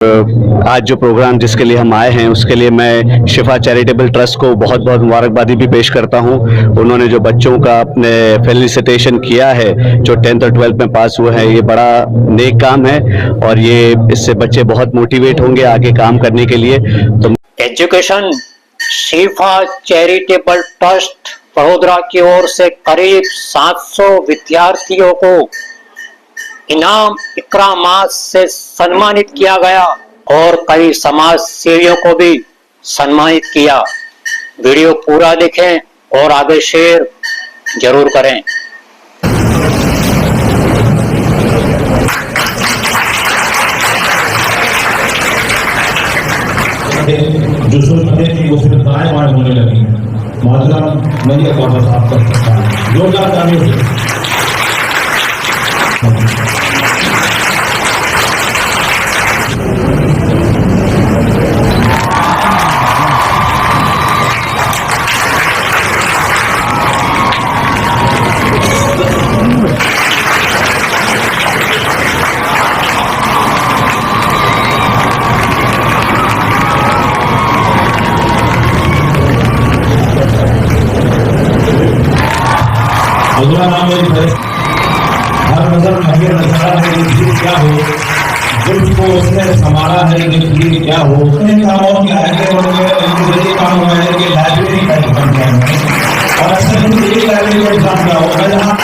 आज जो प्रोग्राम जिसके लिए हम आए हैं, उसके लिए मैं शिफा चैरिटेबल ट्रस्ट को बहुत बहुत मुबारकबादी भी पेश करता हूँ। उन्होंने जो बच्चों का अपने फेलिसिटेशन किया है, जो टेंथ और ट्वेल्थ में पास हुए हैं, ये बड़ा नेक काम है और ये इससे बच्चे बहुत मोटिवेट होंगे आगे काम करने के लिए। तो एजुकेशन शिफा चैरिटेबल ट्रस्ट वडोदरा की ओर से करीब 700 विद्यार्थियों को इनाम इकरामात से सम्मानित किया गया और कई समाज सेवियों को भी सम्मानित किया। वीडियो पूरा देखें और आगे शेयर ज़रूर करें। जो सोच रहे थे वो सिर्फ़ दाएँ बाएँ लगी माजरा नहीं है वापस आप कर सकता है। जोरदार तालियों से। Agora não, ele parece नज़र लगे नज़ारा है ये क्या हो? जुल्फ को उसने संभाला है ये चीज़ क्या हो? उसने काम और क्या है कि उन्होंने इंग्लिश काम हुआ है कि लाइब्रेरी का एग्ज़ाम किया है और अक्सर हम एक लाइब्रेरी का एग्ज़ाम क्या होगा जहाँ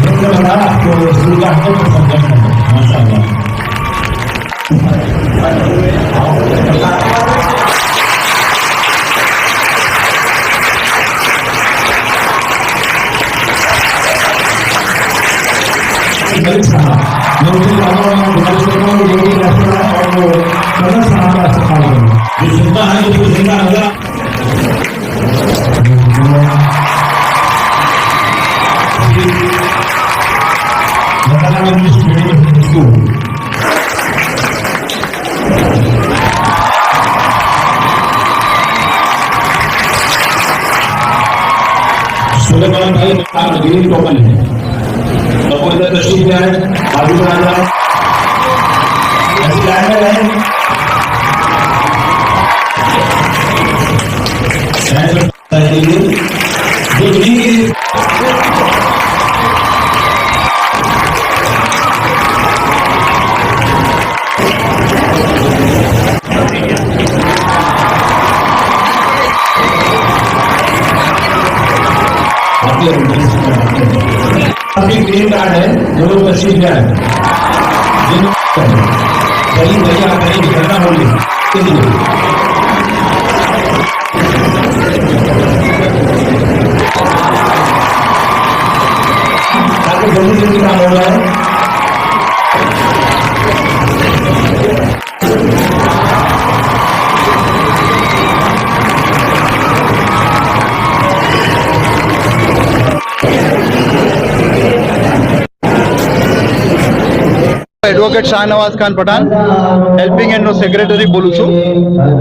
हमने बताया तो स्कूल का हम तो सब्जेक्ट है माशाल्लाह मलिक साहब जो उनके बाबा में बुलाई करता हूँ जो भी रहता है और वो मदन साहब का अस्पताल है जो सुनता है उसको जिंदा होगा बताना इंग्लिश मीडियम स्कूल सुलेमान भाई आप ग्रीन टोकन है कोई तशरीफ़ ले आए बाजू में ऐसी लाइन में रहें। जो ग्रीन आपके आपकी ग्रीन कार्ड है, जो लोग तशरीफ़ ले आए जिन- कहीं कहीं आप कहीं निकलना होगी। के लिए ताकि जल्दी जल्दी काम हो रहा है એડવોકેટ શાહનવાઝ ખાન પઠાણ હેલ્પિંગ એન્ડનો સેક્રેટરી બોલું છું.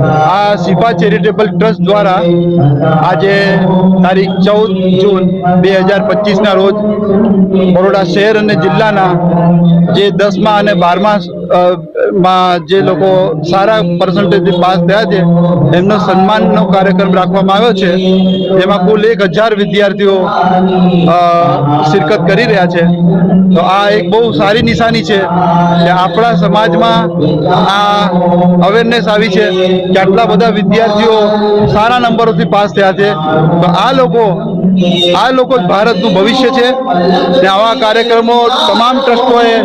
આ સિફા ચેરિટેબલ ટ્રસ્ટ દ્વારા આજે તારીખ ચૌદ જૂન બે હજાર પચીસના રોજ બરોડા શહેર અને જિલ્લાના જે દસમા અને બારમા માં જે લોકો સારા પર્સન્ટેજથી પાસ થયા છે, એમનો સન્માનનો કાર્યક્રમ રાખવામાં આવ્યો છે. એમાં કુલ એક હજાર વિદ્યાર્થીઓ શિરકત કરી રહ્યા છે. તો આ એક બહુ સારી નિશાની છે કે આપણા સમાજમાં આ અવેરનેસ આવી છે કે આટલા બધા વિદ્યાર્થીઓ સારા નંબરોથી પાસ થયા છે. તો આ લોકો આ લોકો જ ભારતનું ભવિષ્ય છે. ને આવા કાર્યક્રમો તમામ ટ્રસ્ટોએ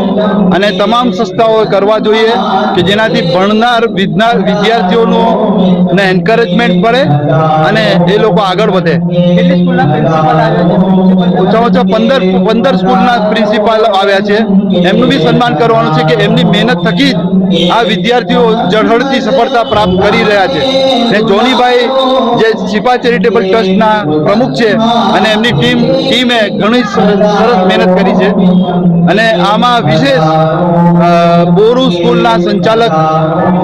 અને તમામ સંસ્થાઓએ કરવા જોઈએ. કે જેનાથી ભણનાર વિજ્ઞાન વિદ્યાર્થીઓનું એન્કરેજમેન્ટ પડે અને એ લોકો આગળ વધે. ઓછામાં ઓછા પંદર પંદર સ્કૂલના પ્રિન્સિપાલ આવ્યા છે. એમનું બી સન્માન કરવાનું છે કે એમની મહેનત થકી જ આ વિદ્યાર્થીઓ ઝળહળતી સફળતા પ્રાપ્ત કરી રહ્યા છે. ને જોનીભાઈ જે શિપા ચેરિટેબલ ટ્રસ્ટના પ્રમુખ છે અને એમની ટીમ ટીમે ઘણી સરસ મહેનત કરી છે. અને આમાં વિશેષ બોરુ બોરુ સ્કૂલના સંચાલક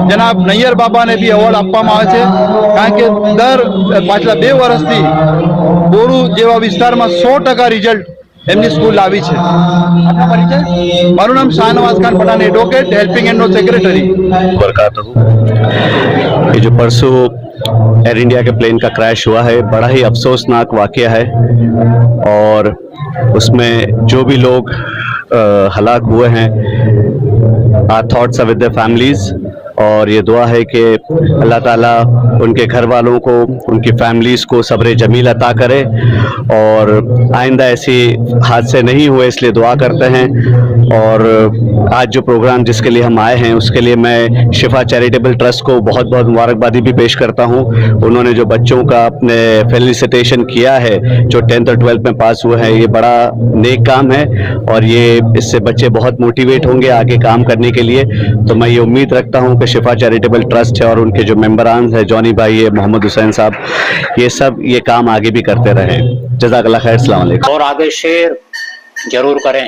જનાબ નૈયર બાબાને બી એવોર્ડ આપવામાં આવે છે કારણ કે દર પાછલા બે વર્ષથી બોરુ જેવા વિસ્તારમાં સો ટકા રિઝલ્ટ એમની સ્કૂલ આવી છે આપનો પરિચય મારું નામ Shahnawaz Khan Pathan advocate helping hand નો સેક્રેટરી बरकातहू ये जो परसों एयर इंडिया के प्लेन का क्रैश हुआ है बड़ा ही अफसोसनाक वाकया है और उसमें जो भी लोग अ, हलाक हुए हैं Our thoughts are with their families. और ये दुआ है कि अल्लाह ताला उनके घर वालों को, उनकी फैमिलीज़ को सब्र जमील अता करे और आइंदा ऐसी हादसे नहीं हुए, इसलिए दुआ करते हैं। और आज जो प्रोग्राम जिसके लिए हम आए हैं, उसके लिए मैं शिफा चैरिटेबल ट्रस्ट को बहुत बहुत मुबारकबादी भी पेश करता हूँ। उन्होंने जो बच्चों का अपने फेलिसिटेशन किया है, जो टेंथ और ट्वेल्थ में पास हुए हैं, ये बड़ा नेक काम है और ये इससे बच्चे बहुत मोटिवेट होंगे आगे काम करने के लिए। तो मैं ये उम्मीद रखता हूँ कि शिफा चैरिटेबल ट्रस्ट है और उनके जो मेम्बरान है, जॉनी भाई है मोहम्मद हुसैन साहब, ये सब ये काम आगे भी करते रहे। जजाकला खैर सलाम और आगे शेयर ज़रूर करें।